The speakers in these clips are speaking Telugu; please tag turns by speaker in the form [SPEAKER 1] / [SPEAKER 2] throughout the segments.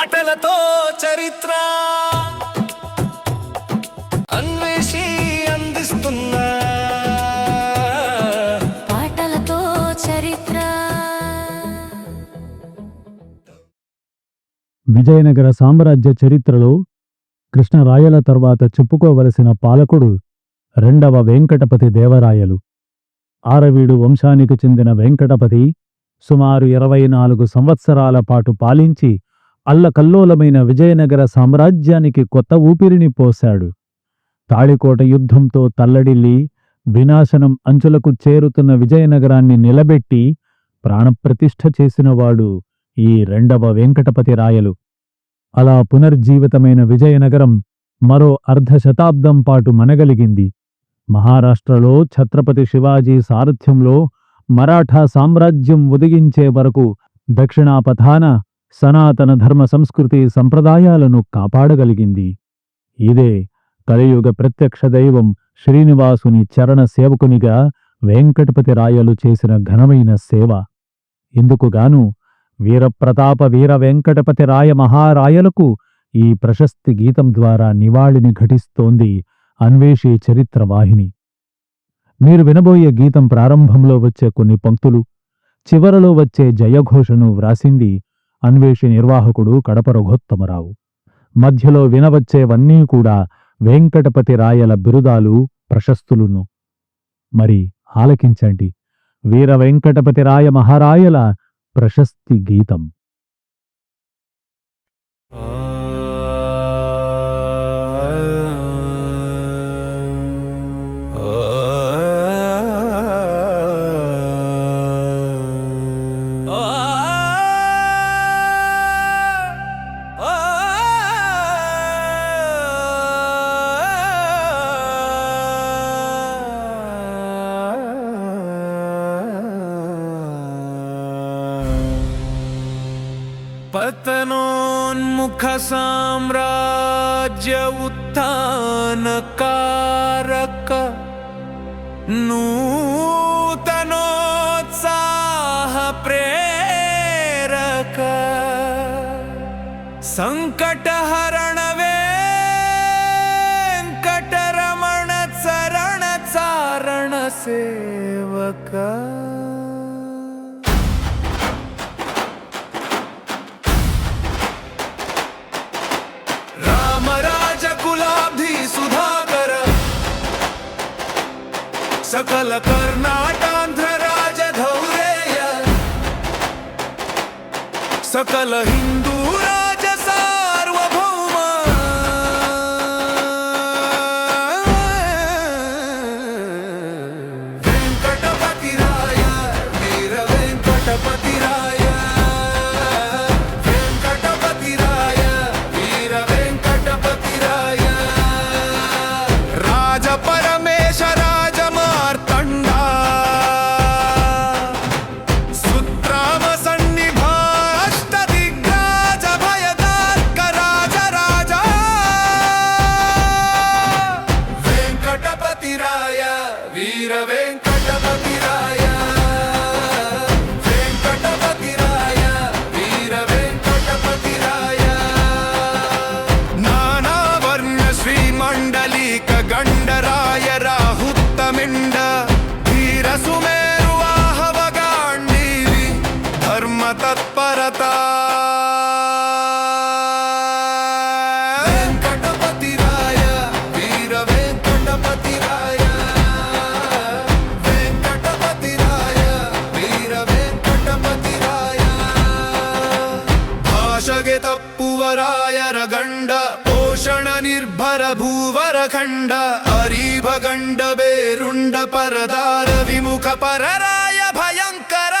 [SPEAKER 1] పాటలతో చరిత్ర అన్వేషి అందిస్తున్న
[SPEAKER 2] పాటలతో చరిత్ర.
[SPEAKER 3] విజయనగర సామ్రాజ్య చరిత్రలో కృష్ణరాయల తర్వాత చెప్పుకోవలసిన పాలకుడు రెండవ వెంకటపతి దేవరాయలు. ఆరవీడు వంశానికి చెందిన వెంకటపతి సుమారు ఇరవై నాలుగు సంవత్సరాల పాటు పాలించి అల్లకల్లోలమైన విజయనగర సామ్రాజ్యానికి కొత్త ఊపిరిని పోశాడు. తాళికోట యుద్ధంతో తల్లడిల్లి వినాశనం అంచులకు చేరుతున్న విజయనగరాన్ని నిలబెట్టి ప్రాణప్రతిష్ఠ చేసినవాడు ఈ రెండవ వెంకటపతి రాయలు. అలా పునర్జీవితమైన విజయనగరం మరో అర్ధ శతాబ్దం పాటు మనగలిగింది. మహారాష్ట్రలో ఛత్రపతి శివాజీ సారథ్యంలో మరాఠా సామ్రాజ్యం ఉదిగించే వరకు దక్షిణాపథాన సనాతన ధర్మ సంస్కృతి సంప్రదాయాలను కాపాడగలిగింది. ఇదే కలియుగ ప్రత్యక్ష దైవం శ్రీనివాసుని చరణ సేవకునిగా వెంకటపతి రాయలు చేసిన ఘనమైన సేవ. ఇందుకుగాను వీరప్రతాప వీర వెంకటపతి రాయ మహారాయలకు ఈ ప్రశస్తి గీతం ద్వారా నివాళిని ఘటిస్తోంది అన్వేషి చరిత్ర వాహిని మీరు వినబోయే గీతం ప్రారంభంలో వచ్చే కొన్ని పంక్తులు చివరలో వచ్చే జయఘోషను వ్రాసింది అన్వేషి నిర్వాహకుడు కడప రఘోత్తమరావు మధ్యలో వినవచ్చేవన్నీ కూడా వెంకటపతి రాయల బిరుదాలు ప్రశస్తులును. మరి ఆలకించండి. వీర వెంకటపతి రాయ మహారాయల ప్రశస్తి గీతం.
[SPEAKER 1] पतनोन्मुखसाम्राज्य उत्थानकारक नूतनोत्साह प्रेरक संकट सकल कर्णाटांध्र राज सकल हिंदू వెంకటపతి రాయ వీర వెంకటపతి రాయ వెంకటపతి రాయ వీర వెంకటపతి రాయ నానా వర్ణ శ్రీ మండలిక గండరాయ రాహుత్తమిండ భూవరఖండ అరీభగండ బేరుండ పరదార విముఖ పరరాయ భయంకర.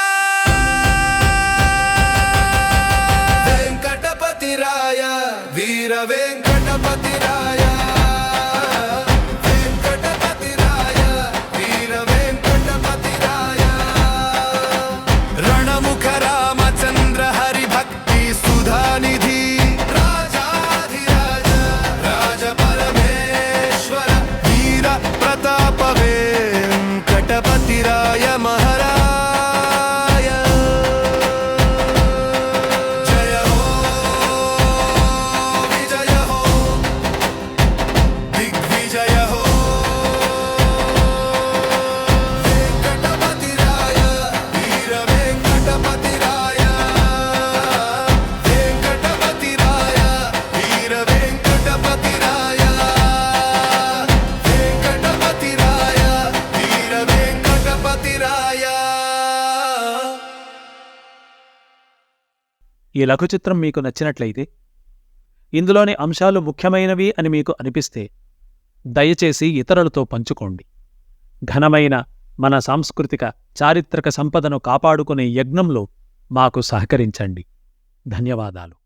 [SPEAKER 1] వెంకటపతి రాయ వీర వెంకటపతి రాయ వెంకటపతి రాయ వీర
[SPEAKER 3] ఈ లఘుచిత్రం మీకు నచ్చినట్లయితే ఇందులోని అంశాలు ముఖ్యమైనవి అని మీకు అనిపిస్తే దయచేసి ఇతరులతో పంచుకోండి. ఘనమైన మన సాంస్కృతిక చారిత్రక సంపదను కాపాడుకునే యజ్ఞంలో మాకు సహకరించండి. ధన్యవాదాలు.